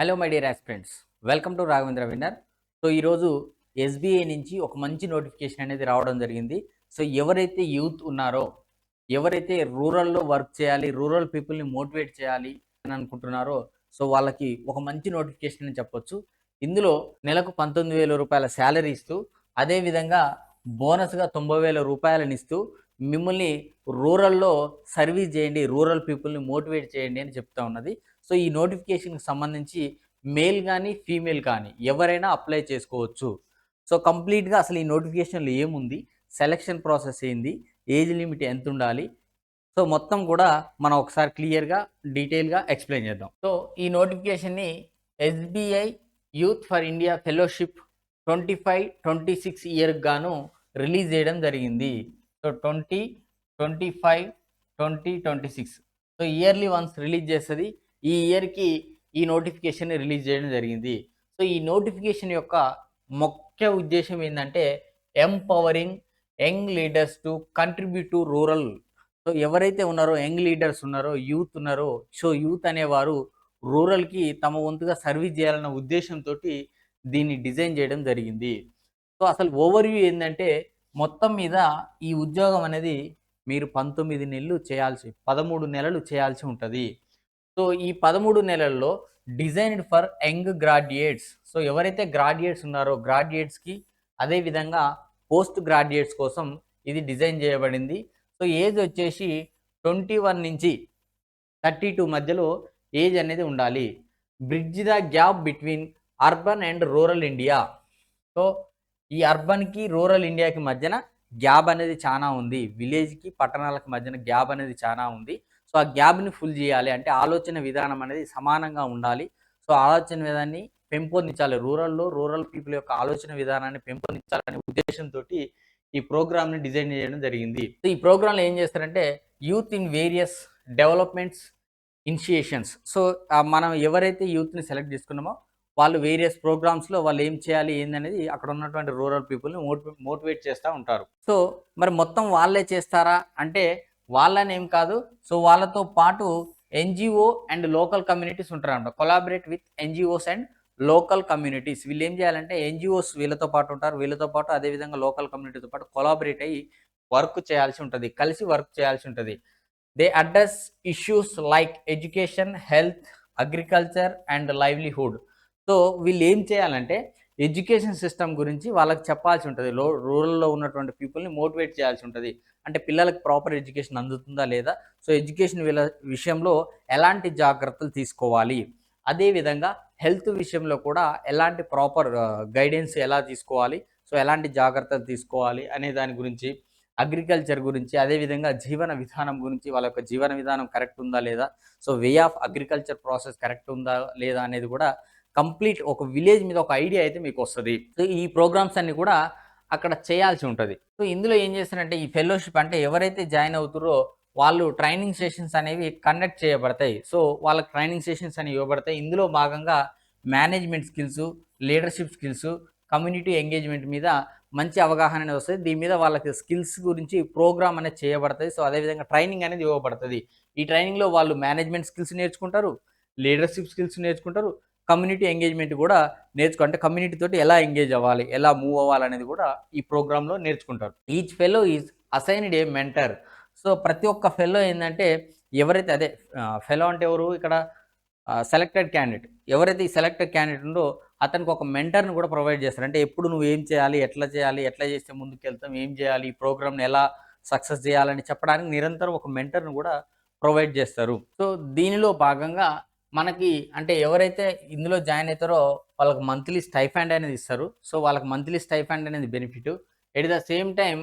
Hello my dear aspirants welcome to Raghavendra winner so ఈరోజు SBI నుంచి ఒక మంచి నోటిఫికేషన్ అనేది రావడం జరిగింది. సో ఎవరైతే యూత్ ఉన్నారో ఎవరైతే రూరల్లో వర్క్ చేయాలి రూరల్ పీపుల్ని మోటివేట్ చేయాలి అని అనుకుంటున్నారో సో వాళ్ళకి ఒక మంచి నోటిఫికేషన్ అని చెప్పొచ్చు. ఇందులో నెలకు పంతొమ్మిది వేల రూపాయల శాలరీ ఇస్తూ అదేవిధంగా బోనస్గా తొంభై వేల రూపాయలను ఇస్తూ మిమ్మల్ని రూరల్లో సర్వీస్ చేయండి రూరల్ పీపుల్ని మోటివేట్ చేయండి అని చెప్తా ఉన్నది. సో ఈ నోటిఫికేషన్కి సంబంధించి మేల్ కానీ ఫీమేల్ కానీ ఎవరైనా అప్లై చేసుకోవచ్చు. సో కంప్లీట్గా అసలు ఈ నోటిఫికేషన్లో ఏముంది? సెలక్షన్ ప్రాసెస్ ఏంది? ఏజ్ లిమిట్ ఎంత ఉండాలి సో మొత్తం కూడా మనం ఒకసారి క్లియర్గా డీటెయిల్గా ఎక్స్ప్లెయిన్ చేద్దాం. సో ఈ నోటిఫికేషన్ని SBI youth for India fellowship twenty five twenty six ఇయర్కి గాను రిలీజ్ చేయడం జరిగింది. So twenty twenty five twenty twenty six. So yearly once release చేస్తుంది ఈ ఇయర్కి ఈ నోటిఫికేషన్ రిలీజ్ చేయడం జరిగింది. సో ఈ నోటిఫికేషన్ యొక్క ముఖ్య ఉద్దేశం ఏంటంటే empowering young leaders to contribute to rural so ఎవరైతే ఉన్నారో యంగ్ లీడర్స్ ఉన్నారో యూత్ ఉన్నారో సో యూత్ అనేవారు రూరల్కి తమ వంతుగా సర్వీస్ చేయాలన్న ఉద్దేశంతో దీన్ని డిజైన్ చేయడం జరిగింది. సో అసలు ఓవర్వ్యూ ఏంటంటే మొత్తం మీద ఈ ఉద్యోగం అనేది మీరు పంతొమ్మిది నెలలు చేయాల్సి పదమూడు నెలలు చేయాల్సి ఉంటుంది. సో ఈ పదమూడు నెలల్లో designed for young graduates. So ఎవరైతే గ్రాడ్యుయేట్స్ ఉన్నారో గ్రాడ్యుయేట్స్కి అదేవిధంగా పోస్ట్ గ్రాడ్యుయేట్స్ కోసం ఇది డిజైన్ చేయబడింది. సో ఏజ్ వచ్చేసి ట్వంటీ వన్ నుంచి థర్టీ టూ మధ్యలో ఏజ్ అనేది ఉండాలి. Bridge the gap between urban and rural India. So ఈ అర్బన్కి రూరల్ ఇండియాకి మధ్యన గ్యాప్ అనేది చాలా ఉంది. విలేజ్కి పట్టణాలకు మధ్యన గ్యాప్ అనేది చాలా ఉంది. సో ఆ గ్యాప్ని ఫుల్ చేయాలి. అంటే ఆలోచన విధానం అనేది సమానంగా ఉండాలి. సో ఆలోచన విధానాన్ని పెంపొందించాలి. రూరల్లో రూరల్ పీపుల్ యొక్క ఆలోచన విధానాన్ని పెంపొందించాలనే ఉద్దేశంతో ఈ ప్రోగ్రామ్ని డిజైన్ చేయడం జరిగింది. సో ఈ ప్రోగ్రాంలో ఏం చేస్తారంటే youth in various developments initiations. So మనం ఎవరైతే యూత్ని సెలెక్ట్ చేసుకున్నామో వాళ్ళు వేరియస్ ప్రోగ్రామ్స్లో వాళ్ళు ఏం చేయాలి ఏందనేది అక్కడ ఉన్నటువంటి రూరల్ పీపుల్ని మోటివేట్ చేస్తూ ఉంటారు. సో మరి మొత్తం వాళ్ళే చేస్తారా? అంటే వాళ్ళని ఏం కాదు. సో వాళ్ళతో పాటు ఎన్జిఓ అండ్ లోకల్ కమ్యూనిటీస్ ఉంటారనమాట collaborate with NGOs and local communities. వీళ్ళు ఏం చేయాలంటే ఎన్జిఓస్ వీళ్ళతో పాటు ఉంటారు. వీళ్ళతో పాటు అదేవిధంగా లోకల్ కమ్యూనిటీతో పాటు కొలాబరేట్ అయ్యి వర్క్ చేయాల్సి ఉంటుంది. కలిసి వర్క్ చేయాల్సి ఉంటుంది. They address issues like education health agriculture and livelihood so వీళ్ళు ఏం చేయాలంటే ఎడ్యుకేషన్ సిస్టమ్ గురించి వాళ్ళకి చెప్పాల్సి ఉంటుంది. లో రూరల్లో ఉన్నటువంటి పీపుల్ని మోటివేట్ చేయాల్సి ఉంటుంది. అంటే పిల్లలకు ప్రాపర్ ఎడ్యుకేషన్ అందుతుందా లేదా? సో ఎడ్యుకేషన్ విషయంలో ఎలాంటి జాగ్రత్తలు తీసుకోవాలి? అదేవిధంగా హెల్త్ విషయంలో కూడా ఎలాంటి ప్రాపర్ గైడెన్స్ ఎలా తీసుకోవాలి? సో ఎలాంటి జాగ్రత్తలు తీసుకోవాలి అనే దాని గురించి అగ్రికల్చర్ గురించి అదేవిధంగా జీవన విధానం గురించి వాళ్ళ యొక్క జీవన విధానం కరెక్ట్ ఉందా లేదా? So way of agriculture process correct ఉందా లేదా అనేది కూడా కంప్లీట్ ఒక విలేజ్ మీద ఒక ఐడియా అయితే మీకు వస్తుంది. సో ఈ ప్రోగ్రామ్స్ అన్ని కూడా అక్కడ చేయాల్సి ఉంటుంది. సో ఇందులో ఏం చేస్తారంటే ఈ ఫెలోషిప్ అంటే ఎవరైతే జాయిన్ అవుతారో వాళ్ళు ట్రైనింగ్ సెషన్స్ అనేవి కండక్ట్ చేయబడతాయి. సో వాళ్ళకి ట్రైనింగ్ సెషన్స్ అనేవి ఇవ్వబడతాయి. ఇందులో భాగంగా management skills leadership skills community engagement మీద మంచి అవగాహన అనేది వస్తుంది. దీని మీద వాళ్ళకి స్కిల్స్ గురించి ప్రోగ్రామ్ అనేది చేయబడుతుంది. సో అదేవిధంగా ట్రైనింగ్ అనేది ఇవ్వబడుతుంది. ఈ ట్రైనింగ్లో వాళ్ళు మేనేజ్మెంట్ స్కిల్స్ నేర్చుకుంటారు లీడర్షిప్ స్కిల్స్ నేర్చుకుంటారు కమ్యూనిటీ ఎంగేజ్మెంట్ కూడా నేర్చుకో అంటే కమ్యూనిటీ తోటి ఎలా ఎంగేజ్ అవ్వాలి ఎలా మూవ్ అవ్వాలి అనేది కూడా ఈ ప్రోగ్రాంలో నేర్చుకుంటారు. Each fellow is assigned a mentor. So ప్రతి ఒక్క ఫెలో ఏంటంటే ఎవరైతే అదే ఫెలో అంటే ఎవరు? ఇక్కడ సెలెక్టెడ్ క్యాండిడేట్. ఎవరైతే ఈ సెలెక్టెడ్ క్యాండిడేట్ ఉందో అతనికి ఒక మెంటర్ని కూడా ప్రొవైడ్ చేస్తారు. అంటే ఎప్పుడు నువ్వు ఏం చేయాలి ఎట్లా చేయాలి ఎట్లా చేస్తే ముందుకు వెళ్తాం ఏం చేయాలి ఈ ప్రోగ్రామ్ని ఎలా సక్సెస్ చేయాలని చెప్పడానికి నిరంతరం ఒక మెంటర్ను కూడా ప్రొవైడ్ చేస్తారు. సో దీనిలో భాగంగా మనకి అంటే ఎవరైతే ఇందులో జాయిన్ అవుతారో వాళ్ళకి మంత్లీ స్టైఫండ్ అనేది ఇస్తారు. సో వాళ్ళకి మంత్లీ స్టైఫండ్ అనేది benefit. At the same time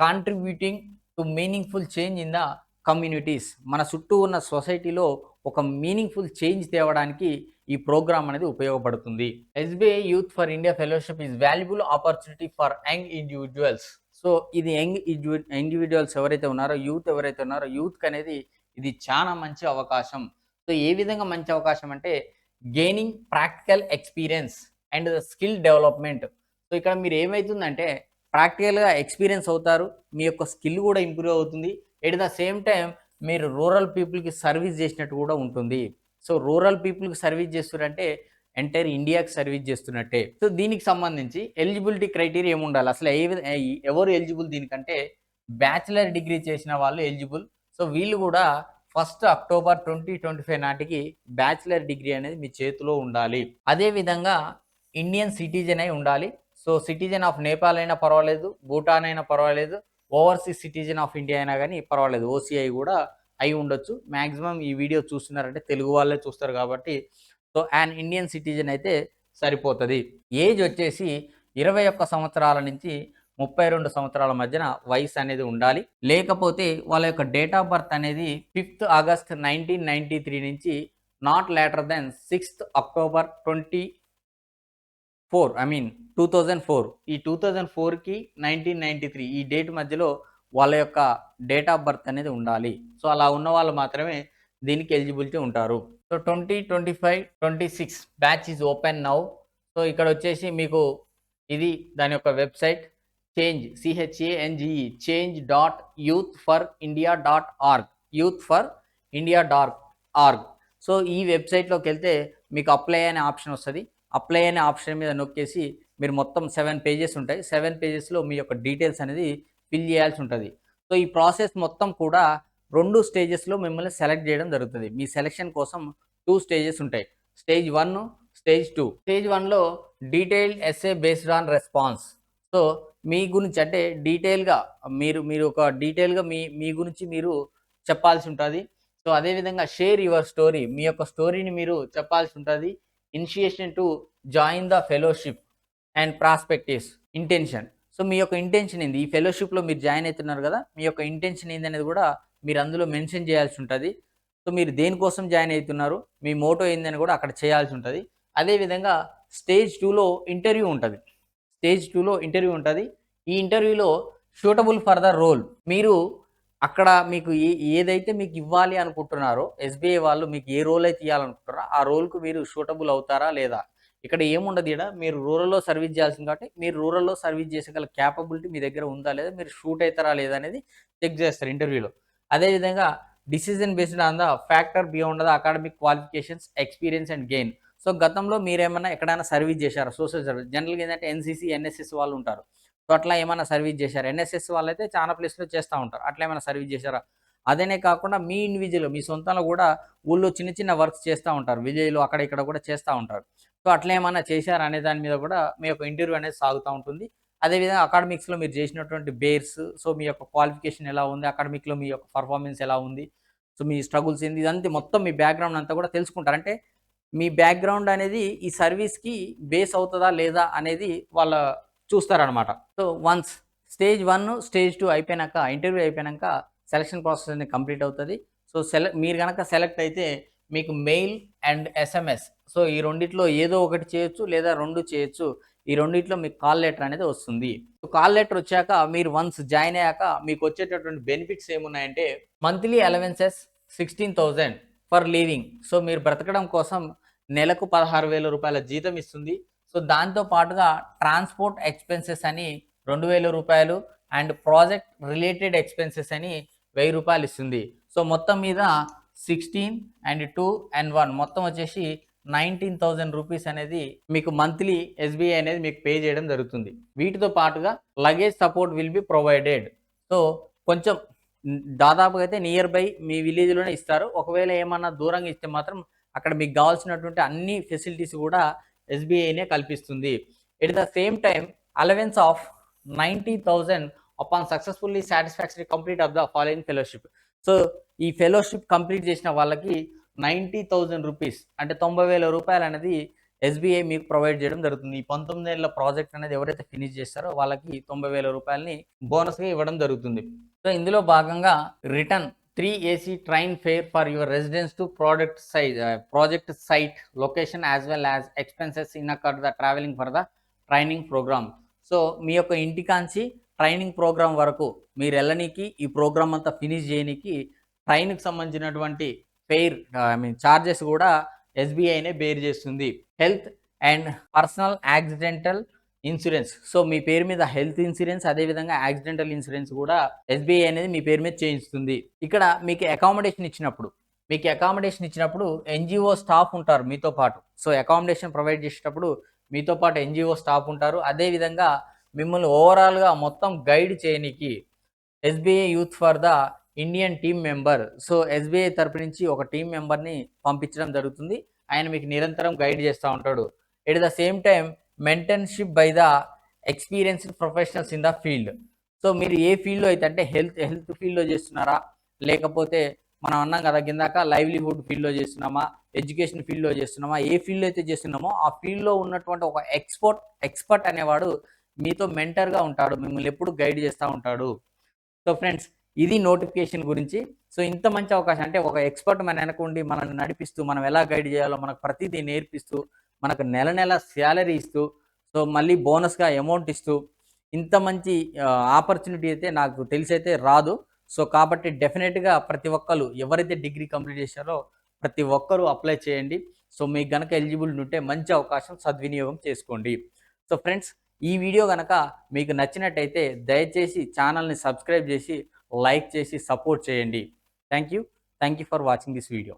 contributing to meaningful change in the communities మన చుట్టూ ఉన్న సొసైటీలో ఒక మీనింగ్ఫుల్ చేంజ్ తేవడానికి ఈ ప్రోగ్రామ్ అనేది ఉపయోగపడుతుంది. SBI youth for India fellowship is valuable opportunity for young individuals so ఇది యంగ్ ఇండివిజువల్స్ ఎవరైతే ఉన్నారో యూత్ ఎవరైతే ఉన్నారో యూత్కి అనేది ఇది చాలా మంచి అవకాశం. సో ఏ విధంగా మంచి అవకాశం అంటే gaining practical experience and the skill development so ఇక్కడ మీరు ఏమవుతుందంటే ప్రాక్టికల్గా ఎక్స్పీరియన్స్ అవుతారు మీ యొక్క స్కిల్ కూడా ఇంప్రూవ్ అవుతుంది. ఎట్ ద సేమ్ టైం మీరు రూరల్ పీపుల్కి సర్వీస్ చేసినట్టు కూడా ఉంటుంది. సో రూరల్ పీపుల్కి సర్వీస్ చేస్తున్నారంటే ఎంటైర్ ఇండియాకి సర్వీస్ చేస్తున్నట్టే. సో దీనికి సంబంధించి ఎలిజిబిలిటీ క్రైటీరియా ఏముండాలి అసలు ఏ ఏ- ఎవరు ఎలిజిబుల్ దీనికంటే బ్యాచిలర్ డిగ్రీ చేసిన వాళ్ళు ఎలిజిబుల్ సో వీళ్ళు కూడా first October twenty twenty five నాటికి బ్యాచిలర్ డిగ్రీ అనేది మీ చేతిలో ఉండాలి. అదే విధంగా ఇండియన్ సిటిజన్ అయి ఉండాలి. సో సిటిజన్ ఆఫ్ నేపాల్ అయినా పర్వాలేదు భూటాన్ అయినా పర్వాలేదు ఓవర్సీస్ సిటిజన్ ఆఫ్ ఇండియా అయినా కానీ పర్వాలేదు. ఓసీఐ కూడా అయి ఉండొచ్చు. మ్యాక్సిమం ఈ వీడియో చూస్తున్నారంటే తెలుగు వాళ్ళే చూస్తారు కాబట్టి. సో అండ్ ఇండియన్ సిటిజన్ అయితే సరిపోతుంది. ఏజ్ వచ్చేసి ఇరవై ఒక్క సంవత్సరాల నుంచి ముప్పై రెండు సంవత్సరాల మధ్యన వయసు అనేది ఉండాలి. లేకపోతే వాళ్ళ యొక్క డేట్ ఆఫ్ బర్త్ అనేది fifth August nineteen ninety three నుంచి not later than sixth October twenty four I mean two thousand four ఈ టూ థౌజండ్ ఫోర్కి నైన్టీన్ నైంటీ త్రీ ఈ డేట్ మధ్యలో వాళ్ళ యొక్క డేట్ ఆఫ్ బర్త్ అనేది ఉండాలి. సో అలా ఉన్న వాళ్ళు మాత్రమే దీనికి ఎలిజిబిలిటీ ఉంటారు. So twenty twenty five twenty six batch is open now so ఇక్కడ వచ్చేసి మీకు ఇది దాని యొక్క website change C H A N G E change dot youth for India dot org youth for India dot org so ఈ వెబ్సైట్లోకి వెళ్తే మీకు అప్లై అనే ఆప్షన్ వస్తుంది. అప్లై అనే ఆప్షన్ మీద నొక్కేసి మీరు మొత్తం సెవెన్ పేజెస్ ఉంటాయి. సెవెన్ పేజెస్లో మీ యొక్క డీటెయిల్స్ అనేది ఫిల్ చేయాల్సి ఉంటుంది. సో ఈ ప్రాసెస్ మొత్తం కూడా రెండు స్టేజెస్లో మిమ్మల్ని సెలెక్ట్ చేయడం జరుగుతుంది. మీ సెలెక్షన్ కోసం టూ స్టేజెస్ ఉంటాయి. Stage one stage two stage వన్లో detailed essay based on response so మీ గురించి అంటే డీటెయిల్గా మీరు మీరు ఒక డీటెయిల్గా మీ మీ గురించి మీరు చెప్పాల్సి ఉంటుంది. సో అదేవిధంగా షేర్ యువర్ స్టోరీ మీ యొక్క స్టోరీని మీరు చెప్పాల్సి ఉంటుంది. Initiation to join the fellowship and prospectives intention. So మీ యొక్క ఇంటెన్షన్ ఏంది? ఈ ఫెలోషిప్లో మీరు జాయిన్ అవుతున్నారు కదా మీ యొక్క ఇంటెన్షన్ ఏంది అనేది కూడా మీరు అందులో మెన్షన్ చేయాల్సి ఉంటుంది. సో మీరు దేనికోసం జాయిన్ అవుతున్నారు మీ మోటో ఏందని కూడా అక్కడ చేయాల్సి ఉంటుంది. అదేవిధంగా స్టేజ్ టూలో ఇంటర్వ్యూ ఉంటుంది. స్టేజ్ టూలో ఇంటర్వ్యూ ఉంటుంది. ఈ ఇంటర్వ్యూలో షూటబుల్ ఫర్ ద రోల్ మీరు అక్కడ మీకు ఏ ఏదైతే మీకు ఇవ్వాలి అనుకుంటున్నారో ఎస్బీఐ వాళ్ళు మీకు ఏ రోల్ అయితే ఇవ్వాలనుకుంటారో ఆ రోల్కు మీరు షూటబుల్ అవుతారా లేదా? ఇక్కడ ఏముండదు ఇక్కడ మీరు రూరల్లో సర్వీస్ చేయాల్సింది కాబట్టి మీరు రూరల్లో సర్వీస్ చేసేగల క్యాపబిలిటీ మీ దగ్గర ఉందా లేదా మీరు షూట్ అవుతారా లేదా అనేది చెక్ చేస్తారు ఇంటర్వ్యూలో. అదేవిధంగా decision based on the factor beyond the academic qualifications experience and gain so గతంలో మీరేమన్నా ఎక్కడైనా సర్వీస్ చేశారు? Social service. జనరల్గా ఏంటంటే ఎన్సీసీ ఎన్ఎస్ఎస్ వాళ్ళు ఉంటారు. సో అట్లా ఏమైనా సర్వీస్ చేశారు? ఎన్ఎస్ఎస్ వాళ్ళు అయితే చాలా ప్లేస్లో చేస్తూ ఉంటారు. అట్లా ఏమైనా సర్వీస్ చేశారా? అదేనే కాకుండా మీ ఇండివిజువల్ మీ సొంతంలో కూడా ఊళ్ళో చిన్న చిన్న వర్క్స్ చేస్తూ ఉంటారు. విలేజ్లో అక్కడ ఇక్కడ కూడా చేస్తూ ఉంటారు. సో అట్లా ఏమైనా చేశారా అనే దాని మీద కూడా మీ యొక్క ఇంటర్వ్యూ అనేది సాగుతూ ఉంటుంది. అదేవిధంగా అకాడమిక్స్లో మీరు చేసినటువంటి బేర్స్ సో మీ యొక్క క్వాలిఫికేషన్ ఎలా ఉంది? అకాడమిక్లో మీ యొక్క పర్ఫార్మెన్స్ ఎలా ఉంది? సో మీ స్ట్రగుల్స్ ఏంది? ఇదంతా మొత్తం మీ బ్యాక్గ్రౌండ్ అంతా కూడా తెలుసుకుంటారు. అంటే మీ బ్యాక్గ్రౌండ్ అనేది ఈ సర్వీస్కి బేస్ అవుతుందా లేదా అనేది వాళ్ళ చూస్తారనమాట so once stage one stage two అయిపోయినాక ఇంటర్వ్యూ అయిపోయినాక సెలక్షన్ ప్రాసెస్ అనేది కంప్లీట్ అవుతుంది. సో సెల మీరు కనుక సెలెక్ట్ అయితే మీకు మెయిల్ అండ్ ఎస్ఎంఎస్ సో ఈ రెండిట్లో ఏదో ఒకటి చేయొచ్చు లేదా రెండు చేయొచ్చు. ఈ రెండిట్లో మీకు కాల్ లెటర్ అనేది వస్తుంది. కాల్ లెటర్ వచ్చాక మీరు వన్స్ జాయిన్ అయ్యాక మీకు వచ్చేటటువంటి benefits ఏమున్నాయంటే monthly allowances sixteen thousand for living so మీరు బ్రతకడం కోసం నెలకు పదహారు వేల రూపాయల జీతం ఇస్తుంది. సో దాంతో పాటుగా ట్రాన్స్పోర్ట్ ఎక్స్పెన్సెస్ అని రెండు వేల రూపాయలు అండ్ ప్రాజెక్ట్ రిలేటెడ్ ఎక్స్పెన్సెస్ అని వెయ్యి రూపాయలు ఇస్తుంది. సో మొత్తం మీద sixteen and two and one మొత్తం వచ్చేసి నైన్టీన్ థౌజండ్ రూపీస్ అనేది మీకు మంత్లీ ఎస్బీఐ అనేది మీకు పే చేయడం జరుగుతుంది. వీటితో పాటుగా luggage support will be provided. So కొంచెం దాదాపుగా అయితే నియర్ బై మీ విలేజ్లోనే ఇస్తారు. ఒకవేళ ఏమన్నా దూరంగా ఇస్తే మాత్రం అక్కడ మీకు కావాల్సినటువంటి అన్ని ఫెసిలిటీస్ కూడా ఎస్బీఐనే కల్పిస్తుంది. At the same time allowance of ninety thousand upon successfully satisfactory complete of the following fellowship so ఈ ఫెలోషిప్ కంప్లీట్ చేసిన వాళ్ళకి నైంటీ థౌజండ్ రూపీస్ అంటే తొంభై వేల రూపాయలు అనేది ఎస్బీఐ మీకు ప్రొవైడ్ చేయడం జరుగుతుంది. ఈ పంతొమ్మిది ఏళ్ళ ప్రాజెక్ట్ అనేది ఎవరైతే ఫినిష్ చేస్తారో వాళ్ళకి తొంభై వేల రూపాయలని బోనస్గా ఇవ్వడం జరుగుతుంది. సో ఇందులో భాగంగా return three AC train fare for your residence to product size project site location as well as expenses in occur the travelling for the training programme so మీ యొక్క ఇంటికాంచి ట్రైనింగ్ ప్రోగ్రామ్ వరకు మీరు వెళ్ళనీకి ఈ ప్రోగ్రామ్ అంతా finish చేయనీకి ట్రైన్కి సంబంధించినటువంటి fair I mean charges కూడా ఎస్బీఐనే బేర్ చేస్తుంది. Health and personal accidental insurance. So మీ పేరు మీద హెల్త్ ఇన్సూరెన్స్ అదేవిధంగా యాక్సిడెంటల్ ఇన్సూరెన్స్ కూడా ఎస్బీఐ అనేది మీ పేరు మీద చేయిస్తుంది. ఇక్కడ మీకు అకామిడేషన్ ఇచ్చినప్పుడు మీకు అకామిడేషన్ ఇచ్చినప్పుడు ఎన్జిఓ స్టాఫ్ ఉంటారు మీతో పాటు. సో అకామిడేషన్ ప్రొవైడ్ చేసేటప్పుడు మీతో పాటు ఎన్జిఓ స్టాఫ్ ఉంటారు. అదేవిధంగా మిమ్మల్ని ఓవరాల్గా మొత్తం guide చేయనికి SBI youth for the Indian team member. So SBI తరపు నుంచి ఒక టీం మెంబర్ని పంపించడం జరుగుతుంది. ఆయన మీకు నిరంతరం గైడ్ చేస్తూ ఉంటాడు. At the same time mentorship by the experienced professionals in the field so మీరు ఏ ఫీల్డ్లో అయితే అంటే హెల్త్ హెల్త్ ఫీల్డ్లో చేస్తున్నారా? లేకపోతే మనం అన్నాం కదా కిందాక లైవ్లీహుడ్ ఫీల్డ్లో చేస్తున్నామా? ఎడ్యుకేషన్ ఫీల్డ్లో చేస్తున్నామా? ఏ ఫీల్డ్లో అయితే చేస్తున్నామో ఆ ఫీల్డ్లో ఉన్నటువంటి ఒక ఎక్స్పర్ట్ ఎక్స్పర్ట్ అనేవాడు మీతో మెంటర్గా ఉంటాడు మిమ్మల్ని ఎప్పుడు గైడ్ చేస్తూ ఉంటాడు. సో ఫ్రెండ్స్ ఇది నోటిఫికేషన్ గురించి. సో ఇంత మంచి అవకాశం అంటే ఒక ఎక్స్పర్ట్ మన వెనకుండి మనల్ని నడిపిస్తూ మనం ఎలా గైడ్ చేయాలో మనకు ప్రతిదీ నేర్పిస్తూ మనకు నెల నెల శాలరీ ఇస్తూ సో మళ్ళీ బోనస్గా అమౌంట్ ఇస్తూ ఇంత మంచి ఆపర్చునిటీ అయితే నాకు తెలిసి అయితే రాదు. సో కాబట్టి డెఫినెట్గా ప్రతి ఒక్కరు ఎవరైతే డిగ్రీ కంప్లీట్ చేశారో ప్రతి ఒక్కరూ అప్లై చేయండి. సో మీకు గనక ఎలిజిబుల్ ఉంటే మంచి అవకాశం సద్వినియోగం చేసుకోండి. సో ఫ్రెండ్స్ ఈ వీడియో కనుక మీకు నచ్చినట్టయితే దయచేసి ఛానల్ని సబ్స్క్రైబ్ చేసి లైక్ చేసి సపోర్ట్ చేయండి. Thank you thank you for watching this video